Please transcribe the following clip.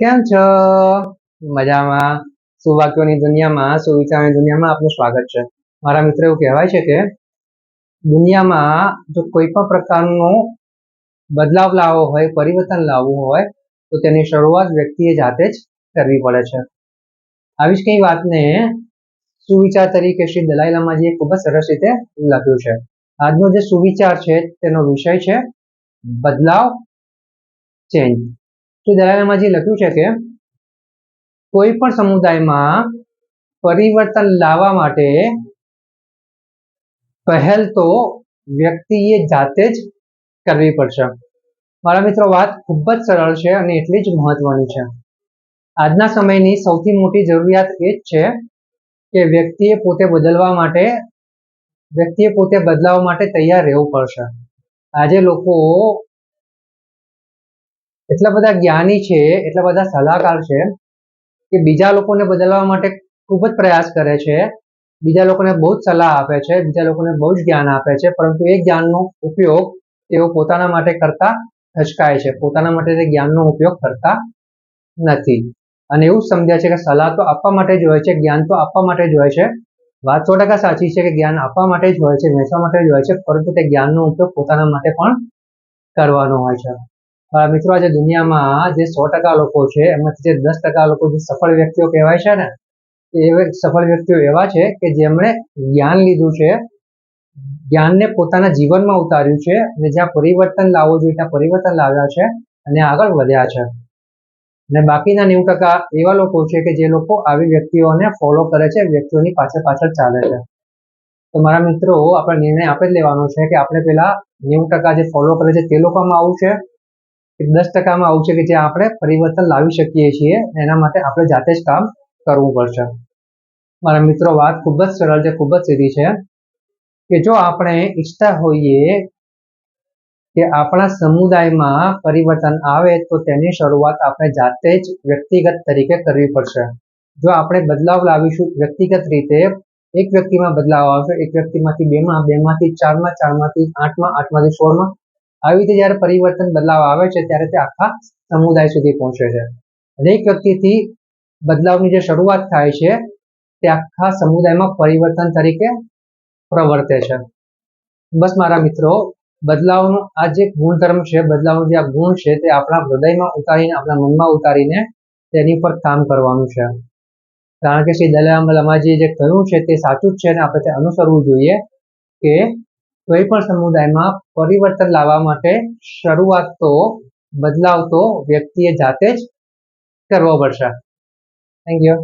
કેમ છો? મજામાં. સુવાક્યોની દુનિયામાં, સુવિચારની દુનિયામાં આપનું સ્વાગત છે. મારા મિત્ર એવું કહેવાય છે કે, દુનિયામાં જો કોઈ પણ પ્રકારનો બદલાવ લાવવો હોય, પરિવર્તન લાવવું હોય, તો તેની શરૂઆત વ્યક્તિએ જાતે જ કરવી પડે છે. આવી જ કઈ વાતને સુવિચાર તરીકે શ્રી દલાઈ લામાજીએ ખૂબ જ સરસ રીતે લખ્યું છે. આજનો જે સુવિચાર છે, તેનો વિષય છે, બદલાવ, ચેન્જ. શ્રી દલાઈ લામાજી લખ્યું છે કે કોઈ પણ સમુદાયમાં પરિવર્તન લાવવા માટે પહેલ તો વ્યક્તિએ જાતે જ કરવી પડશે. મારા મિત્રો, વાત ખૂબ જ સરળ છે અને એટલી જ મહત્વની છે. આજના સમયની સૌથી મોટી જરૂરિયાત એ જ છે કે વ્યક્તિએ પોતે બદલવા માટે, વ્યક્તિએ પોતે બદલાવ માટે તૈયાર રહેવું પડશે. આજે લોકો એટલા બધા જ્ઞાની છે, એટલા બધા સલાહકાર છે કે બીજા લોકોને બદલવા માટે ખૂબ જ પ્રયાસ કરે છે. બીજા લોકોને બહુ જ સલાહ આપે છે, બીજા લોકોને બહુ જ જ્ઞાન આપે છે, પરંતુ એ જ્ઞાનનો ઉપયોગ તેઓ પોતાના માટે કરતા હચકાય છે. પોતાના માટે તે જ્ઞાનનો ઉપયોગ કરતા નથી. અને એવું સમજ્યા છે કે સલાહ તો આપવા માટે જ હોય છે, જ્ઞાન તો આપવા માટે જ હોય છે. વાત સો ટકા સાચી છે કે જ્ઞાન આપવા માટે જ હોય છે વેચવા માટે જ હોય છે, પરંતુ તે જ્ઞાનનો ઉપયોગ પોતાના માટે પણ કરવાનો હોય છે. મિત્રો, આજે દુનિયામાં જે સો ટકા લોકો છે, એમાંથી જે દસ ટકા લોકો જે સફળ વ્યક્તિઓ કહેવાય છે ને, એ સફળ વ્યક્તિઓ એવા છે કે જેમણે જ્ઞાન લીધું છે, જ્ઞાનને પોતાના જીવનમાં ઉતાર્યું છે અને જ્યાં પરિવર્તન લાવવું જોઈએ, ત્યાં પરિવર્તન લાવ્યા છે અને આગળ વધ્યા છે. અને બાકીના નેવું ટકા એવા લોકો છે કે જે લોકો આવી વ્યક્તિઓને ફોલો કરે છે, વ્યક્તિઓની પાછળ પાછળ ચાલે છે. તો મારા મિત્રો, આપણે નિર્ણય આપણે જ લેવાનો છે કે આપણે પેલા નેવું ટકા જે ફોલો કરે છે તે લોકોમાં આવું છે દસ ટકામાં આવું છે કે જ્યાં આપણે પરિવર્તન લાવી શકીએ છીએ, એના માટે આપણે જાતે જ કામ કરવું પડશે. મારા મિત્રો, વાત ખૂબ જ સરળ છે, ખૂબ જ સીધી છે. કે જો આપણે ઈચ્છતા હોઈએ કે આપણા સમુદાયમાં પરિવર્તન આવે, તો તેની શરૂઆત આપણે જાતે જ વ્યક્તિગત તરીકે કરવી પડશે. જો આપણે બદલાવ લાવીશું વ્યક્તિગત રીતે, એક વ્યક્તિમાં બદલાવ આવશે, એક વ્યક્તિમાંથી બેમાં, બેમાંથી ચારમાં, ચારમાંથી આઠમાં, આઠમાંથી સોળમાં આવી રીતે જ્યારે પરિવર્તન બદલાવ આવે છે, ત્યારે તે આખા સમુદાય સુધી પહોંચે છે. દરેક વ્યક્તિથી બદલાવની જે શરૂઆત થાય છે, તે આખા સમુદાયમાં પરિવર્તન તરીકે પ્રવર્તે છે. બસ મારા મિત્રો, બદલાવનો આ જે ગુણધર્મ છે, બદલાવનો જે આ ગુણ છે, તે આપણા હૃદયમાં ઉતારીને, આપણા મનમાં ઉતારીને તેની પર કામ કરવાનું છે. કારણ કે શ્રી દલામ લમાજીએ જે કહ્યું છે, તે સાચું જ છે અને આપણે તે અનુસરવું જોઈએ કે કોઈ પણ સમુદાયમાં પરિવર્તન લાવવા માટે શરૂઆત તો બદલાવ તો વ્યક્તિએ જાતે જ કરવો પડશે. Thank you